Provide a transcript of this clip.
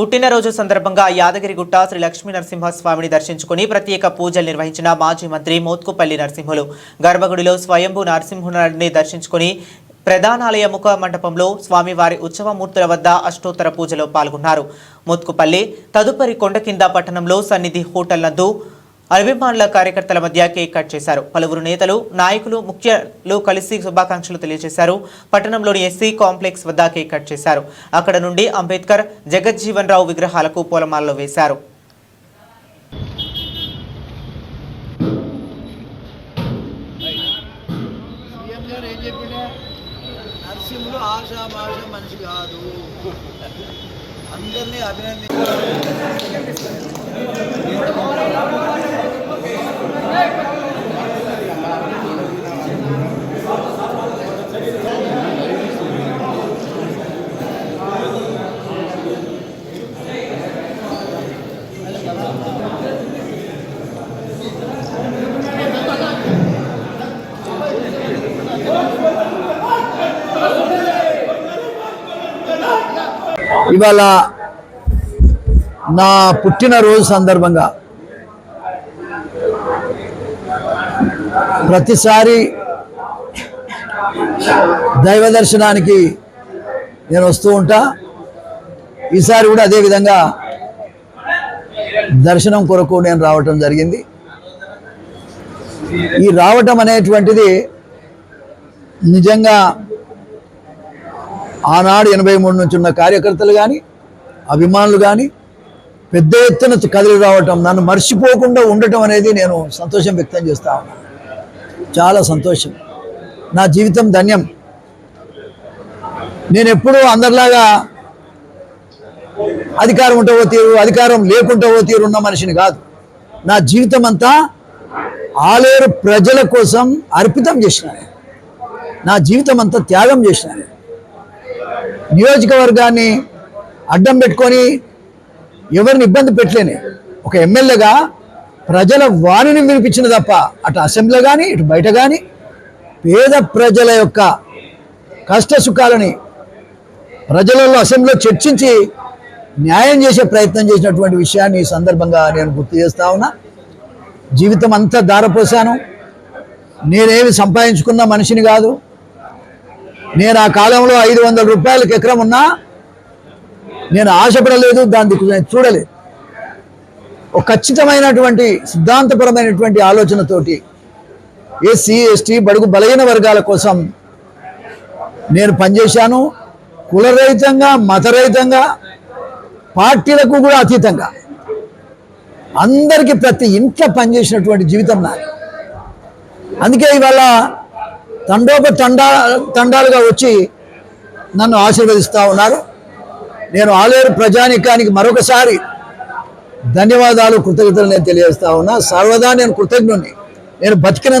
పుట్టినరోజు సందర్భంగా యాదగిరిగుట్ట శ్రీ లక్ష్మీ నరసింహస్వామిని దర్శించుకుని ప్రత్యేక పూజలు నిర్వహించిన మాజీ మంత్రి మోత్కుపల్లి నరసింహులు. గర్భగుడిలో స్వయంభూ నరసింహునాడిని దర్శించుకుని ప్రధానాలయ ముఖ మండపంలో స్వామివారి ఉత్సవమూర్తుల వద్ద అష్టోత్తర పూజలో పాల్గొన్నారు. మోత్కుపల్లి తదుపరి కొండ కింద పట్టణంలో సన్నిధి హోటల్ నందు అభిమానుల కార్యకర్తల మధ్య కేక్ కట్ చేశారు. పలువురు నేతలు నాయకులు ముఖ్యులు కలిసి శుభాకాంక్షలు తెలియజేశారు. పట్టణంలోని ఎస్సీ కాంప్లెక్స్ వద్ద కేక్ కట్ చేశారు. అక్కడ నుండి అంబేద్కర్ జగజ్జీవన్ రావు విగ్రహాలకు పూలమాలలు వేశారు. మనిషి కాదు. అందరినీ అభినందించారు ఇవాళ నా పుట్టినరోజు సందర్భంగా ప్రతిసారి దైవ దర్శనానికి నేను వస్తూ ఉంటా. ఈసారి కూడా అదేవిధంగా దర్శనం కొరకు నేను రావటం జరిగింది. ఈ రావటం అనేటువంటిది నిజంగా ఆనాడు ఎనభై మూడు నుంచి ఉన్న కార్యకర్తలు కానీ అభిమానులు కానీ పెద్ద ఎత్తున కదిలి రావటం నన్ను మర్చిపోకుండా ఉండటం అనేది నేను సంతోషం వ్యక్తం చేస్తా ఉన్నాను చాలా సంతోషం. నా జీవితం ధన్యం. నేను ఎప్పుడూ అందరిలాగా అధికారం ఉంటవో ఓ తీరు అధికారం లేకుంటే ఓ తీరు ఉన్న మనిషిని కాదు. నా జీవితం అంతా ఆలేరు ప్రజల కోసం అర్పితం చేసిన నా జీవితం అంతా త్యాగం చేసిన నియోజకవర్గాన్ని అడ్డం పెట్టుకొని ఎవరిని ఇబ్బంది పెట్టలేని ఒక ఎమ్మెల్యేగా ప్రజల వాణిని వినిపించిన తప్ప అటు అసెంబ్లీలో కానీ ఇటు బయట కానీ పేద ప్రజల యొక్క కష్ట సుఖాలని ప్రజలలో అసెంబ్లీలో చర్చించి న్యాయం చేసే ప్రయత్నం చేసినటువంటి విషయాన్ని ఈ సందర్భంగా నేను గుర్తు చేస్తా ఉన్నా. జీవితం అంతా దారపోసాను నేనేమి సంపాదించుకున్న మనిషిని కాదు. నేను ఆ కాలంలో ఐదు వందల రూపాయలకు ఎకరం ఉన్నా. నేను ఆశపడలేదు దాని దిక్కు నేను చూడలేదు. ఒక ఖచ్చితమైనటువంటి సిద్ధాంతపరమైనటువంటి ఆలోచనతోటి ఎస్సీ ఎస్టీ బడుగు బలహీన వర్గాల కోసం నేను పనిచేశాను. కులరహితంగా మతరహితంగా పార్టీలకు కూడా అతీతంగా. అందరికీ ప్రతి ఇంట్లో పనిచేసినటువంటి జీవితం నాది. అందుకే ఇవాళ తండోప తండా తండాలుగా వచ్చి నన్ను ఆశీర్వదిస్తూ ఉన్నారు. నేను ఆలేరు ప్రజానికానికి మరొకసారి ధన్యవాదాలు కృతజ్ఞతలు నేను తెలియజేస్తా ఉన్నా. సర్వదా నేను కృతజ్ఞుణ్ణి. నేను బతికిన